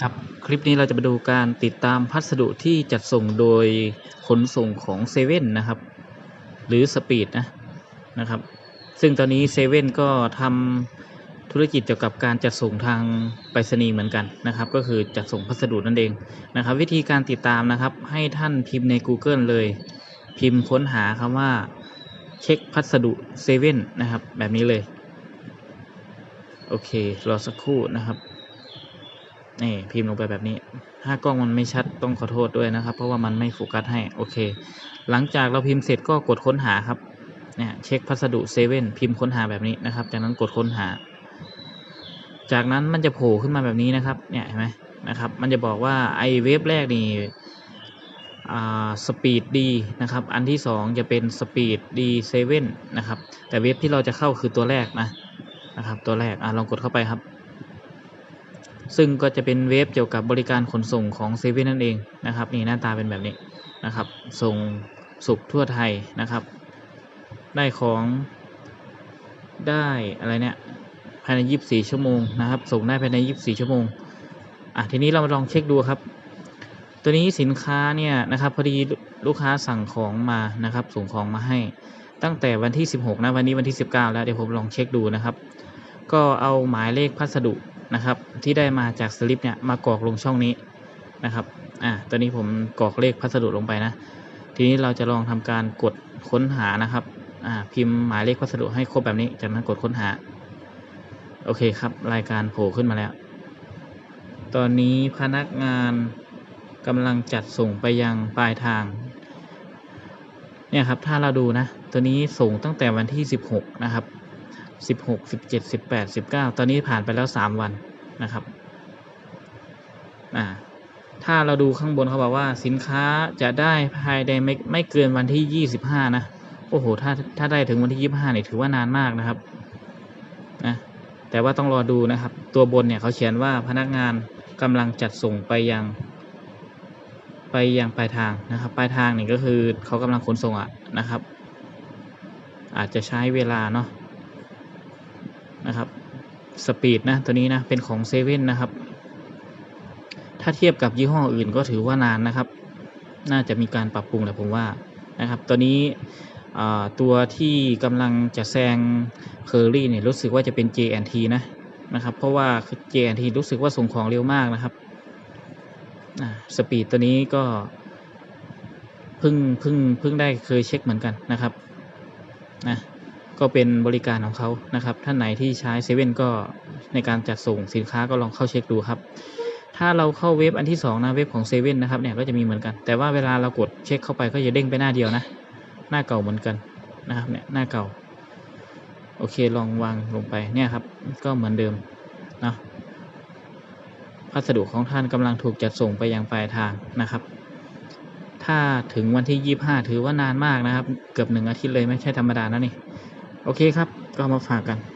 ครับ คลิปนี้เราจะมาดูการติดตามพัสดุที่จัดส่งโดยขนส่งของเซเว่นนะครับ หรือสปีดนะนะครับ ซึ่งตอนนี้เซเว่นก็ทำธุรกิจเกี่ยวกับการจัดส่งทางไปรษณีย์เหมือนกันนะครับ ก็คือจัดส่งพัสดุนั่นเองนะครับ วิธีการติดตามนะครับ ให้ท่านพิมพ์ใน Google เลย พิมพ์ค้นหาคำว่าเช็คพัสดุเซเว่นนะครับ แบบนี้เลย โอเค รอสักครู่นะครับ นี่พิมพ์ลงไปแบบนี้ ถ้ากล้องมันไม่ชัดต้องขอโทษด้วยนะครับ เพราะว่ามันไม่โฟกัสให้ โอเค หลังจากเราพิมพ์เสร็จก็กดค้นหาครับ เนี่ยเช็คพัสดุเซเว่นพิมพ์ค้นหาแบบนี้นะครับ จากนั้นกดค้นหา จากนั้นมันจะโผล่ขึ้นมาแบบนี้นะครับ เนี่ยเห็นไหมนะครับ มันจะบอกว่าไอเว็บแรกนี่สปีดดีนะครับ อันที่สองจะเป็นสปีดดีเซเว่นนะครับ แต่เว็บที่เราจะเข้าคือตัวแรกนะนะครับ ตัวแรกอะลองกดเข้าไปครับ ซึ่งก็จะเป็นเว็บเกี่ยวกับบริการขนส่งของเซเว่นนั่นเองนะครับนี่หน้าตาเป็นแบบนี้นะครับส่งสุกทั่วไทยนะครับ ได้ของได้อะไรเนี่ยภายใน 24 ชั่วโมงนะครับ ส่งได้ภายใน 24 ชั่วโมงอะทีนี้เรามาลองเช็คดูครับ ตัวนี้สินค้าเนี่ยนะครับพอดีลูกค้าสั่งของมานะครับ ส่งของมาให้ตั้งแต่วันที่ 16 นะวันนี้วันที่ 19 แล้วเดี๋ยวผมลองเช็คดูนะครับ ก็เอาหมายเลขพัสดุ นะครับที่ได้มาจากสลิปเนี่ยมากรอกลงช่องนี้นะครับอะตอนนี้ผมกรอกเลขพัสดุลงไปนะ ทีนี้เราจะลองทำการกดค้นหานะครับอ่าพิมพ์หมายเลขพัสดุให้ครบแบบนี้ จากนั้นกดค้นหา โอเคครับ รายการโผล่ขึ้นมาแล้ว ตอนนี้พนักงานกำลังจัดส่งไปยังปลายทางเนี่ยครับถ้าเราดูนะ ตัวนี้ส่งตั้งแต่วันที่ 16 นะครับ 16 17 18 19 ตอนนี้ผ่านไปแล้ว 3 วันนะครับอ่าถ้าเราดูข้างบนเขาบอกว่าสินค้าจะได้ภายในไม่ไม่เกินวันที่ 25 นะ โอ้โห ถ้าถ้าได้ถึงวันที่ 25เนี่ยถือว่านานมากนะครับนะแต่ว่าต้องรอดูนะครับ ตัวบนเนี่ยเขาเขียนว่าพนักงานกำลังจัดส่งไปยัง ไปยังปลายทางนะครับ ปลายทางนี่ก็คือเขากำลังขนส่งอะนะครับ อาจจะใช้เวลาเนาะ นะครับสปีดนะตัวนี้นะเป็นของเซเว่นนะครับ ถ้าเทียบกับยี่ห้ออื่นก็ถือว่านานนะครับ น่าจะมีการปรับปรุงแหละผมว่านะครับตัวนี้ตัวที่กำลังจะแซงเคอรี่เนี่ยรู้สึกว่าจะเป็น JNT นะนะครับ เพราะว่า JNT รู้สึกว่าส่งของเร็วมากนะครับสปีดตัวนี้ก็เพิ่งเพิ่งเพิ่งได้เคยเช็คเหมือนกันนะครับนะ ก็เป็นบริการของเขานะครับ ท่านไหนที่ใช้เซเว่นก็ในการจัดส่งสินค้าก็ลองเข้าเช็คดูครับ ถ้าเราเข้าเว็บอันที่2นะเว็บของเซเว่นนะครับเนี่ยก็จะมีเหมือนกัน แต่ว่าเวลาเรากดเช็คเข้าไปก็จะเด้งไปหน้าเดียวนะ หน้าเก่าเหมือนกันนะครับเนี่ยหน้าเก่า โอเคลองวางลงไปเนี่ยครับ ก็เหมือนเดิมนะพัสดุของท่านกำลังถูกจัดส่งไปยังปลายทางนะครับ ถ้าถึงวันที่ 25 ถือว่านานมากนะครับ เกือบหนึ่งอาทิตย์เลยไม่ใช่ธรรมดานะนี่ โอเคครับ ก็มาฝากกัน